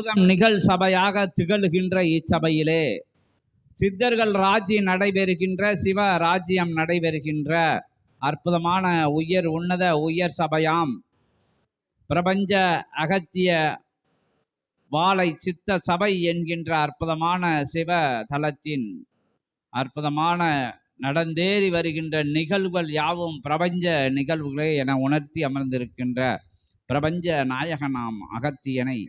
அற்புதம் நிகழ் சபையாக திகழ்கின்ற இச்சபையிலே. சித்தர்கள் ராஜ்யம் நடைபெறுகின்ற சிவ ராஜ்யம் நடைபெறுகின்ற அற்புதமான உயர் உன்னத உயர் சபையாம். பிரபஞ்ச அகத்திய வாழை சித்த சபை என்கின்ற அற்புதமான சிவ தலத்தின் அற்புதமான நடந்தேறி வருகின்ற நிகழ்வுகள் யாவும் பிரபஞ்ச நிகழ்வுகளே என உணர்த்தி அமர்ந்திருக்கின்ற பிரபஞ்ச நாயகனாம் அகத்தியனை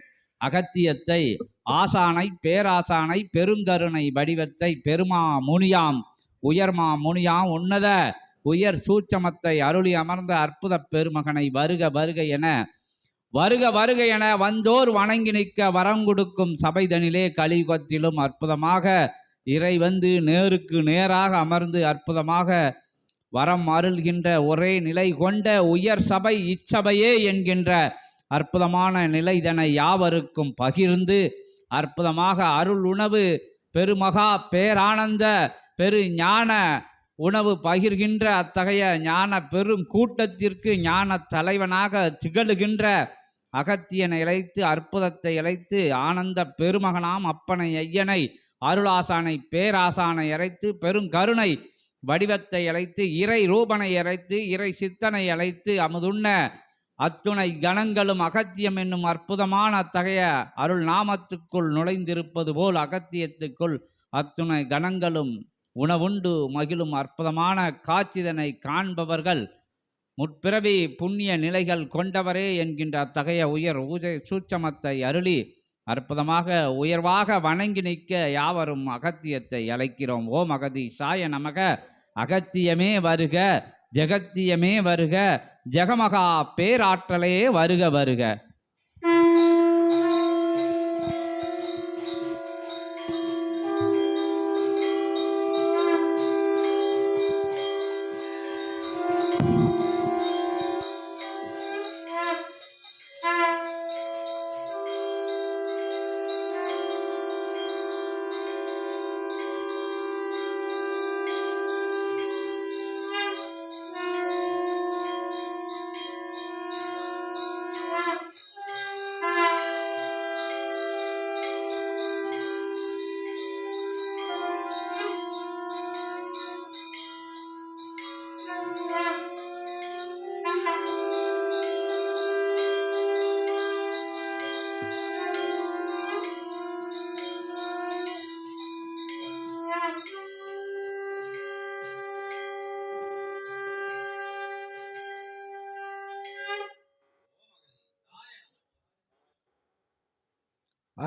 அகத்தியத்தை ஆசானை பேராசானை பெருங்கருணை வடிவத்தை பெருமா முனியாம் உயர்மா முனியாம் உன்னத உயர் சூட்சமத்தை அருளி அமர்ந்த அற்புத பெருமகனை வருக வருக என வருக வருக என வந்தோர் வணங்கி நிற்க வரம் கொடுக்கும் சபைதனிலே கலியுகத்திலும் அற்புதமாக இறை வந்து நேருக்கு நேராக அமர்ந்து அற்புதமாக வரம் அருள்கின்ற ஒரே நிலை கொண்ட உயர் சபை இச்சபையே என்கின்ற அற்புதமான நிலைதனை யாவருக்கும் பகிர்ந்து அற்புதமாக அருள் உணவு பெருமகா பேரானந்த பெரு ஞான உணவு பகிர்கின்ற அத்தகைய ஞான பெரும் கூட்டத்திற்கு ஞான தலைவனாக திகழுகின்ற அகத்தியனை இழைத்து அற்புதத்தை இழைத்து ஆனந்த பெருமகனாம் அப்பனை ஐயனை அருளாசானை பேராசானை இறைத்து பெருங்கருணை வடிவத்தை அழைத்து இறை ரூபனை இறைத்து இறை சித்தனை அழைத்து அமுதுண்ண அத்துணை கணங்களும் அகத்தியம் என்னும் அற்புதமான அத்தகைய அருள் நாமத்துக்குள் நுழைந்திருப்பது போல் அகத்தியத்துக்குள் அத்துணை கணங்களும் உணவுண்டு மகிழும் அற்புதமான காட்சிதனை காண்பவர்கள் முற்பிறவி புண்ணிய நிலைகள் கொண்டவரே என்கின்ற அத்தகைய உயர் ஊஜை சூட்சமத்தை அருளி அற்புதமாக உயர்வாக வணங்கி நிற்க யாவரும் அகத்தியத்தை அழைக்கிறோம். ஓம் அகதி சாய நமக அகத்தியமே வருக ஜெகத்தியமே வருக ஜெகமகா பேராற்றலே வருக வருக.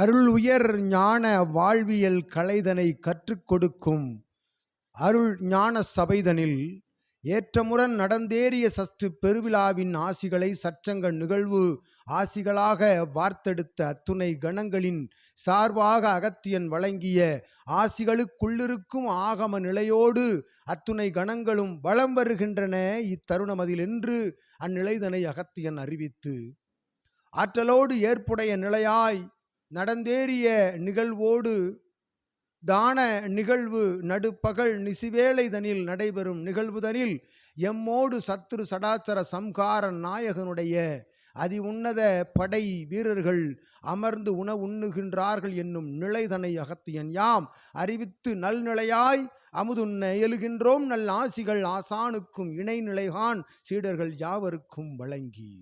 அருள் உயர் ஞான வாழ்வியல் கலைதனை கற்றுக் கொடுக்கும் அருள் ஞான சபைதனில் ஏற்றமுடன் நடந்தேறிய சஷ்டு பெருவிழாவின் ஆசிகளை சற்றங்க நிகழ்வு ஆசிகளாக வார்த்தெடுத்த அத்துணை கணங்களின் சார்பாக அகத்தியன் வழங்கிய ஆசிகளுக்குள்ளிருக்கும் ஆகம நிலையோடு அத்துணை கணங்களும் வலம் வருகின்றன இத்தருணமதில் என்று அந்நிலைதனை அகத்தியன் அறிவித்து. ஆற்றலோடு ஏற்புடைய நிலையாய் நடந்தேறிய நிகழ்வோடு தான நிகழ்வு நடுப்பகல் நிசிவேளைதனில் நடைபெறும் நிகழ்வுதனில் எம்மோடு சத்ரு சடாச்சர சம்கார நாயகனுடைய அதி உன்னத படை வீரர்கள் அமர்ந்து உண உண்ணுகின்றார்கள் என்னும் நிலைதனை அகத்தியன் யாம். அறிவித்து நல்நிலையாய் அமுதுண்ண எழுகின்றோம் நல் ஆசிகள் ஆசானுக்கும் இணைநிலைகான் சீடர்கள் யாவருக்கும் வழங்கி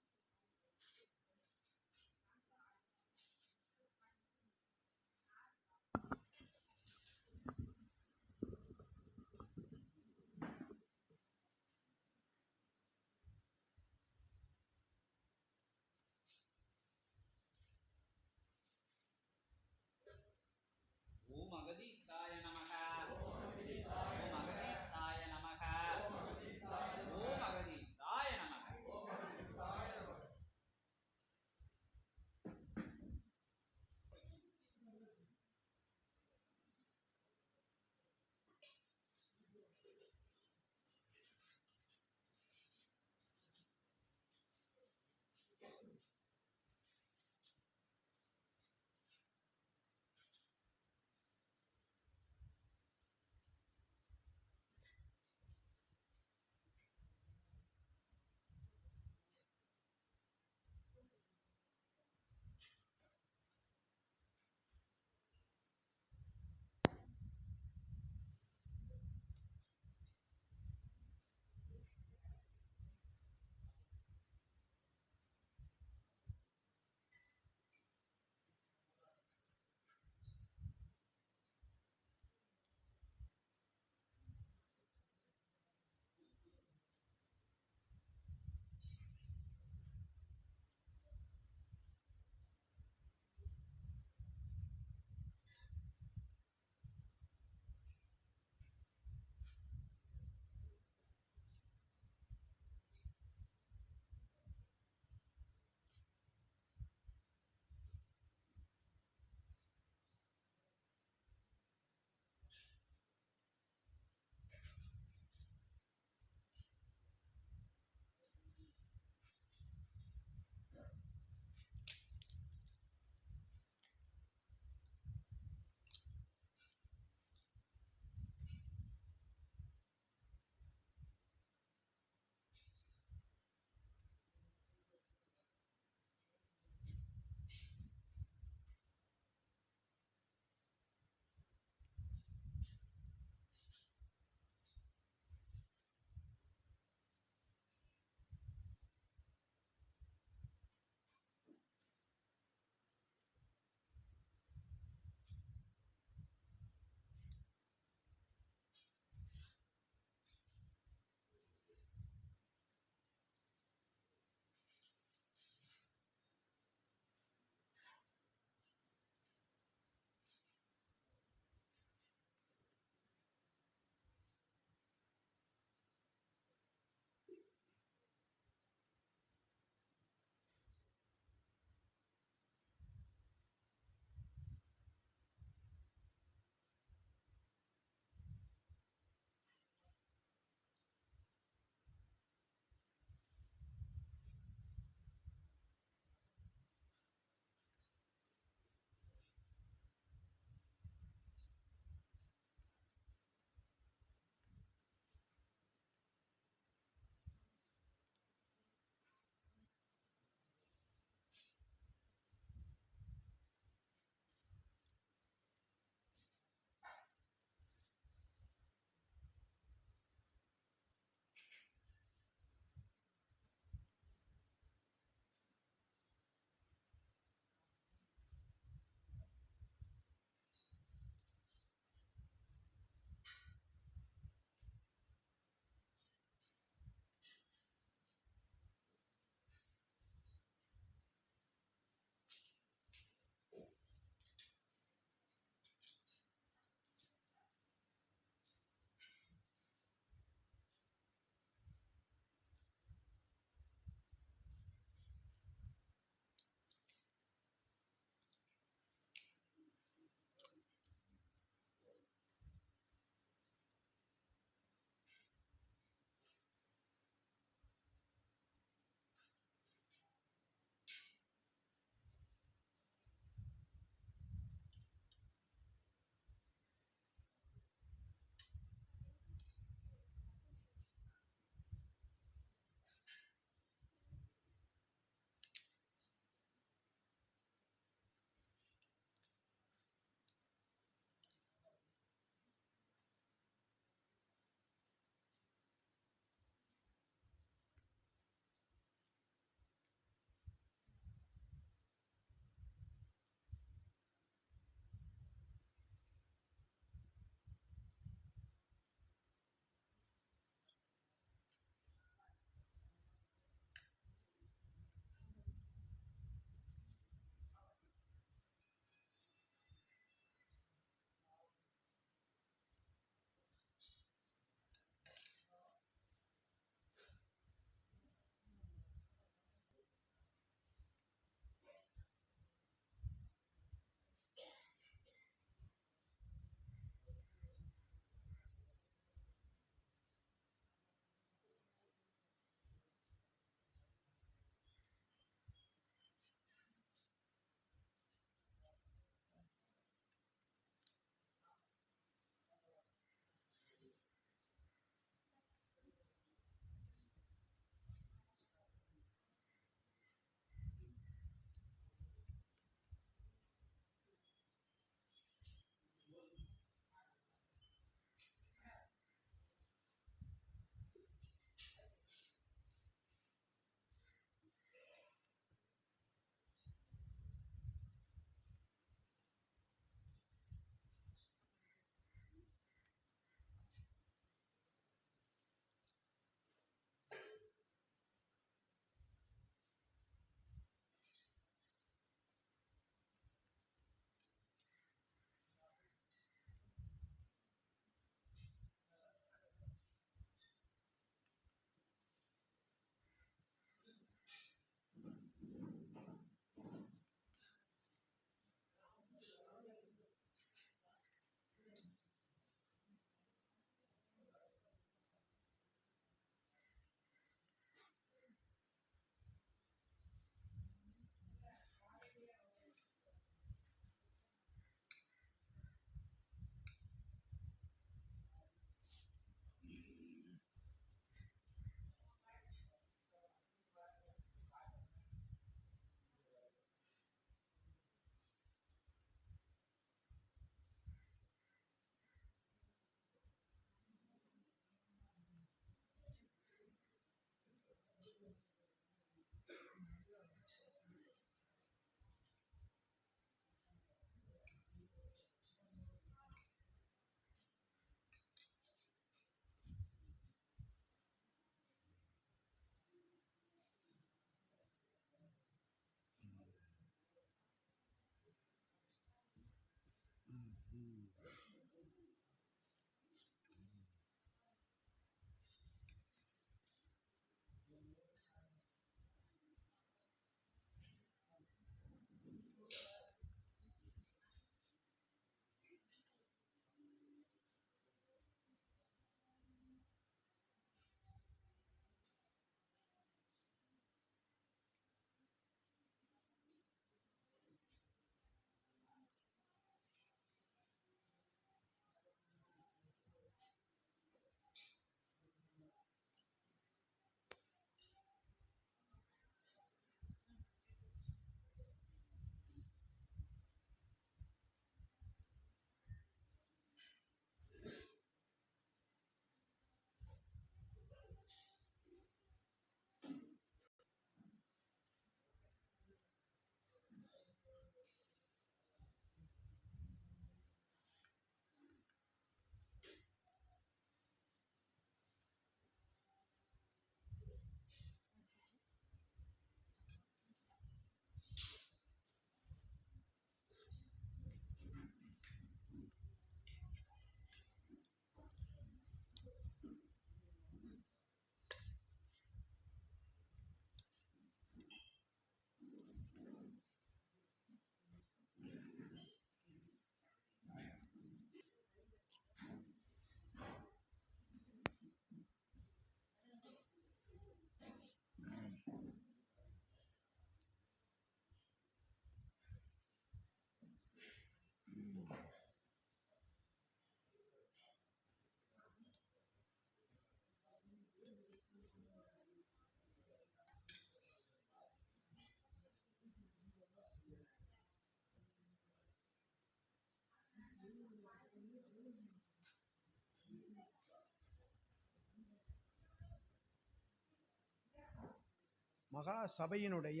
மகா சபையினுடைய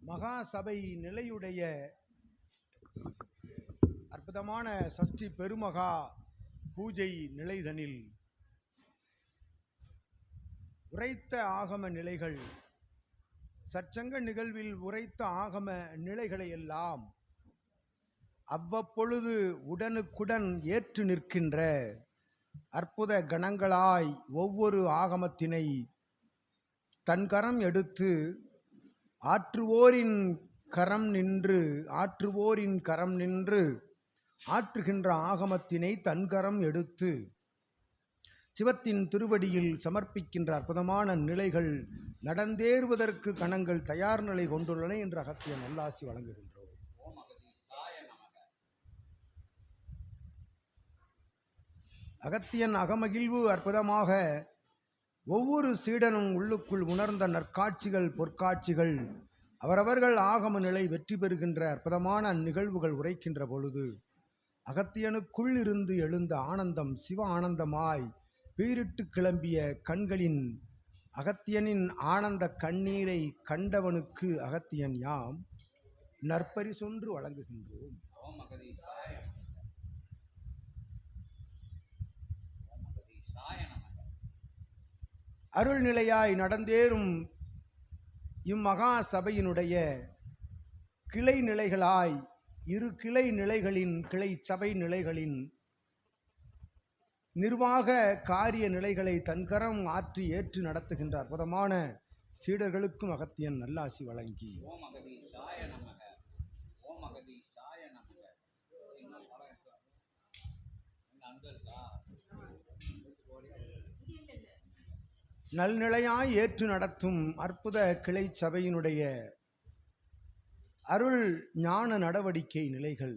மகா சபை நிலையுடைய அற்புதமான சஷ்டி பெருமகா பூஜை நிலைதனில் உரைத்த ஆகம நிலைகள் சற்சங்க நிகழ்வில் உரைத்த ஆகம நிலைகளை எல்லாம் அவ்வப்பொழுது உடனுக்குடன் ஏற்று நிற்கின்ற அற்புத கணங்களாய் ஒவ்வொரு ஆகமத்தினை தன் கரம் எடுத்து ஆற்றுவோரின் கரம் நின்று ஆற்றுவோரின் கரம் நின்று ஆற்றுகின்ற ஆகமத்தினை தன் கரம் எடுத்து சிவத்தின் திருவடியில் சமர்ப்பிக்கின்ற அற்புதமான நிலைகள் நடந்தேறுவதற்கு கணங்கள் தயார் நிலை கொண்டுள்ளன என்று அகத்திய நல்லாசி வழங்குகின்றோம். அகத்தியன் அகமகிழ்வு அற்புதமாக ஒவ்வொரு சீடனும் உள்ளுக்குள் உணர்ந்த நற்காட்சிகள் பொற்காட்சிகள். அவரவர்கள் ஆகம நிலை வெற்றி பெறுகின்ற அற்புதமான நிகழ்வுகள் உரைக்கின்ற பொழுது அகத்தியனுக்குள் இருந்து எழுந்த ஆனந்தம் சிவ ஆனந்தமாய் பீரிட்டு கிளம்பிய கண்களின் அகத்தியனின் ஆனந்த கண்ணீரை கண்டவனுக்கு அகத்தியன் யாம் நற்பரிசொன்று வழங்குகின்றோம் ஓம் அகதீசாய நமக ஓம் அகதீசாய நமக அருள்நிலையாய் நடந்தேறும் இம்மகா சபையினுடைய கிளை நிலைகளாய் இரு கிளை நிலைகளின் கிளை சபை நிலைகளின் நிர்வாக காரிய நிலைகளை தன்கரம் ஆற்றி ஏற்று நடத்துகின்ற அற்புதமான சீடர்களுக்கும் அகத்தியன் நல்லாசி வழங்கி. ஓம் அகதீசாய நமக. ஓம் நல்நிலையாய் ஏற்று நடத்தும் அற்புத கிளை சபையினுடைய அருள் ஞான நடவடிக்கை நிலைகள்.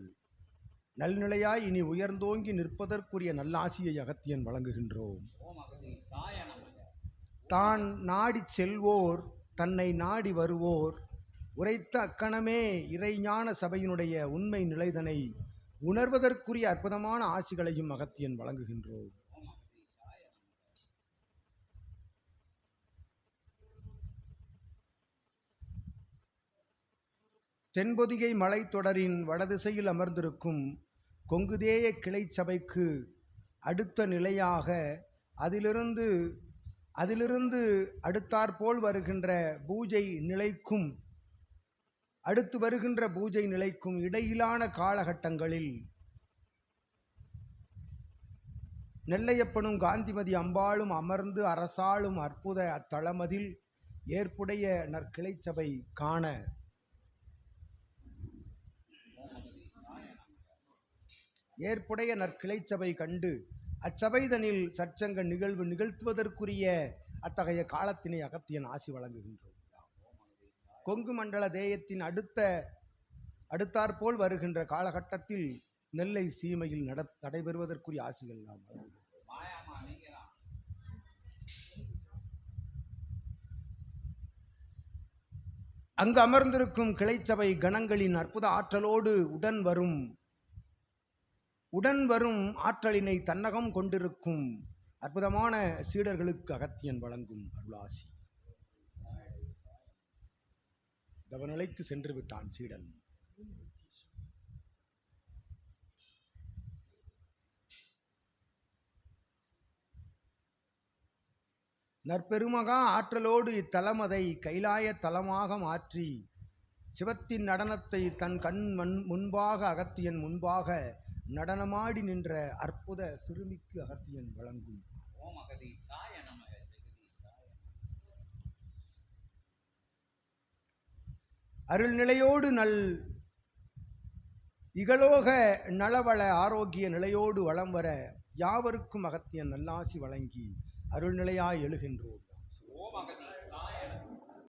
நல்நிலையாய் இனி உயர்ந்தோங்கி நிற்பதற்குரிய நல்லாசியை அகத்தியன் வழங்குகின்றோம். தான் நாடிச் செல்வோர் தன்னை நாடி வருவோர் உரைத்த அக்கணமே இறைஞான சபையினுடைய உண்மை நிலைதனை உணர்வதற்குரிய அற்புதமான ஆசிகளையும் அகத்தியன் வழங்குகின்றோம் ஓம் அகதீசாய நமக தென்பொதிகை மலைத்தொடரின் வடதிசையில் அமர்ந்திருக்கும் கொங்குதேய கிளை சபைக்கு அடுத்த நிலையாக அதிலிருந்து அதிலிருந்து அடுத்தாற்போல் வருகின்ற பூஜை நிலைக்கும் அடுத்து வருகின்ற பூஜை நிலைக்கும் இடையிலான காலகட்டங்களில் நெல்லையப்பனும் காந்திமதி அம்பாளும் அமர்ந்து அரசாளும் அற்புத அத்தளமதில் ஏற்புடைய நற்கிளை சபை காண ஏற்புடைய நற்கிளை சபை கண்டு அச்சபைதனில் சற்சங்க நிகழ்வு நிகழ்த்துவதற்குரிய அத்தகைய காலத்தினை அகத்தியன் ஆசி வழங்குகின்றோம் கொங்கு மண்டல தேயத்தின் அடுத்த அடுத்தாற்போல் வருகின்ற காலகட்டத்தில் நெல்லை சீமையில் நட நடைபெறுவதற்குரிய ஆசிகள் நாம் தான் அங்கு அமர்ந்திருக்கும் கிளைச்சபை கணங்களின் அற்புத ஆற்றலோடு உடன் வரும் உடன் வரும் ஆற்றலினை தன்னகம் கொண்டிருக்கும் அற்புதமான சீடர்களுக்கு அகத்தியன் வழங்கும் அருளாசி. தவநிலைக்கு சென்று விட்டான் சீடன். நற்பெருமகா ஆற்றலோடு இத்தலமதை கைலாய தலமாக மாற்றி சிவத்தின் நடனத்தை தன் கண் முன்பாக அகத்தியன் முன்பாக நடனமாடி நின்ற அற்புத சிறுமிக்கு அகத்தியன் வழங்கும். ஓம் அகதீசாய நமக ஜெகதீசாய அருள்நிலையோடு நல் இகலோக நலவள ஆரோக்கிய நிலையோடு வளம் வர யாவருக்கும் அகத்தியன் நல்லாசி வழங்கி அருள்நிலையாய் எழுகின்றோம். ஓம் அகதீசாய